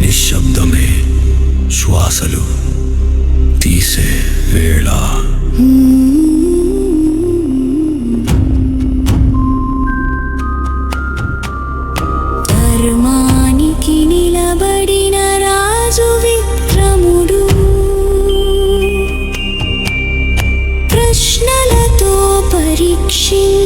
నిశ్శబ్దమే శ్వాసలు తీసే వేళ. ధర్మానికి నిలబడిన ప్రశ్నలతో పరీక్షి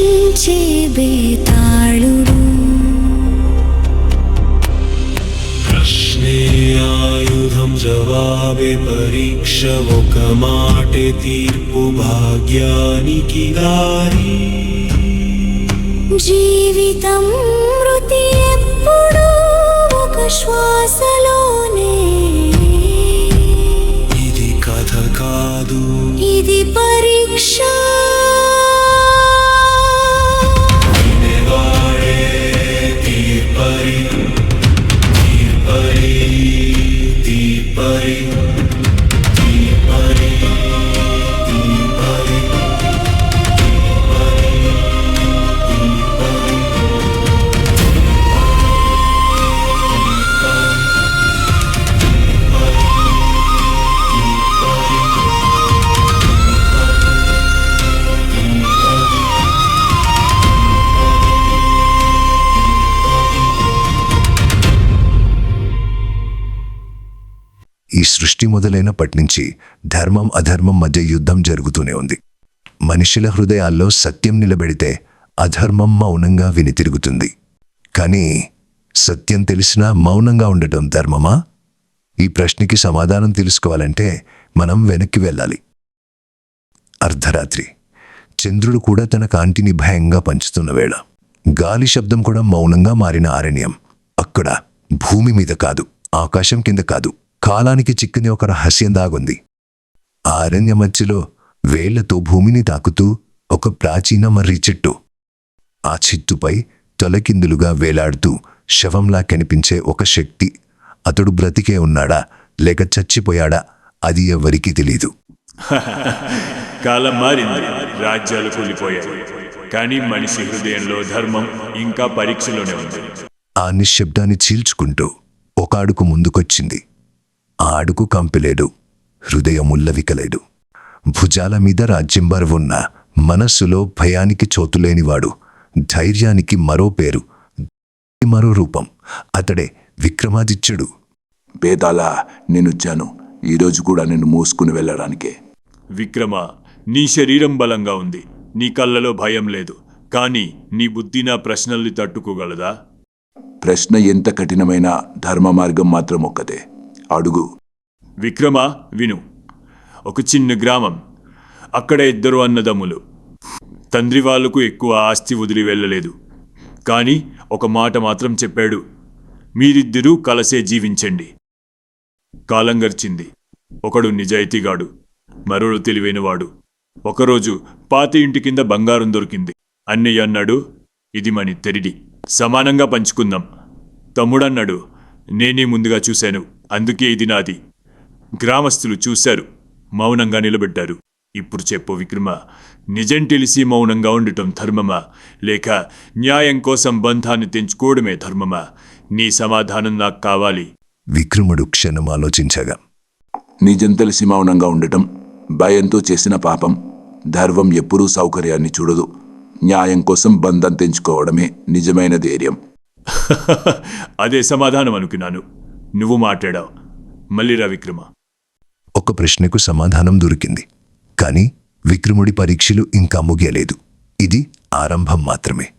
ఒక మాటే తీర్పు భాగ్యానికి దారి. జీవితం మృతి ఎప్పుడు ఒక శ్వాసలోనే. ఇది కథ కాదు. ఇది పరీక్ష. తీర్పరి తీర్పరి. ఈ సృష్టి మొదలైనప్పటి నుంచి ధర్మం అధర్మం మధ్య యుద్ధం జరుగుతూనే ఉంది. మనుషుల హృదయాల్లో సత్యం నిలబెడితే అధర్మం మౌనంగా వినితిరుగుతుంది. కానీ సత్యం తెలిసినా మౌనంగా ఉండటం ధర్మమా? ఈ ప్రశ్నకి సమాధానం తెలుసుకోవాలంటే మనం వెనక్కి వెళ్ళాలి. అర్ధరాత్రి. చంద్రుడు కూడా తన కాంతిని భయంగా పంచుతున్న వేళ. గాలి శబ్దం కూడా మౌనంగా మారిన అరణ్యం అక్కడ భూమి మీద కాదు ఆకాశం కింద కాదు. కాలానికి చిక్కని ఒక రహస్యం దాగుంది. ఆ అరణ్య మధ్యలో వేళ్ళతో భూమిని తాకుతూ ఒక ప్రాచీన మర్రి చెట్టు. ఆ చెట్టుపై తొలకిందులుగా వేలాడుతూ శవంలా కనిపించే ఒక శక్తి. అతడు బ్రతికే ఉన్నాడా? లేక చచ్చిపోయాడా? అది ఎవరికీ తెలీదు. కాలం మారింది. రాజ్యాలు కూలిపోయాయి. కానీ మనిషి హృదయంలో ధర్మం ఇంకా పరీక్షలోనే ఉంది. ఆ నిశ్శబ్దాన్ని చీల్చుకుంటూ ఒక అడుగు ముందుకొచ్చింది. ఆ అడుగు కంపిలేడు హృదయం ఉల్లవికలేడు భుజాల మీద రాజ్యం బరువున్న మనస్సులో భయానికి చోతులేనివాడు ధైర్యానికి మరో పేరు మరో రూపం. అతడే విక్రమాదిత్యుడు. బేతాళ నేనొచ్చాను ఈరోజు కూడా నిన్ను మూసుకుని వెళ్ళడానికే. విక్రమ నీ శరీరం బలంగా ఉంది. నీ కళ్ళలో భయం లేదు. కానీ నీ బుద్ధి నా ప్రశ్నల్ని తట్టుకోగలదా? ప్రశ్న ఎంత కఠినమైన ధర్మ మార్గం మాత్రం ఒక్కటే. అడుగు. విక్రమ విను. ఒక చిన్న గ్రామం. అక్కడ ఇద్దరు అన్నదమ్ములు. తండ్రి వాళ్ళకు ఎక్కువ ఆస్తి వదిలి వెళ్ళలేదు. కానీ ఒక మాట మాత్రం చెప్పాడు. మీరిద్దరూ కలసే జీవించండి. కాలం గర్చింది ఒకడు నిజాయితీగాడు. మరొడు తెలివైనవాడు. ఒకరోజు పాత ఇంటి కింద బంగారం దొరికింది. అన్నయ్య అన్నాడు ఇది మని తెరిడి. సమానంగా పంచుకుందాం. తమ్ముడన్నాడు నేనే ముందుగా చూశాను. అందుకే ఇది నాది. గ్రామస్తులు చూశారు. మౌనంగా నిలబెట్టారు ఇప్పుడు చెప్పు విక్రమ నిజం తెలిసి మౌనంగా ఉండటం ధర్మమా? లేక న్యాయం కోసం బంధాన్ని తెంచుకోవడమే ధర్మమా? నీ సమాధానం నాకు కావాలి. విక్రముడు క్షణం ఆలోచించగా నిజం తెలిసి మౌనంగా ఉండటం భయంతో చేసిన పాపం ధర్మం ఎప్పుడూ సౌకర్యాన్ని చూడదు. న్యాయం కోసం బంధం తెంచుకోవడమే నిజమైన ధైర్యం. అదే సమాధానం అనుకున్నాను. నువ్వు మాట్లాడావు. మళ్ళీరా విక్రమ. ఒక ప్రశ్నకు సమాధానం దొరికింది. కానీ విక్రముడి పరీక్షలు ఇంకా ముగియలేదు. ఇది ఆరంభం మాత్రమే.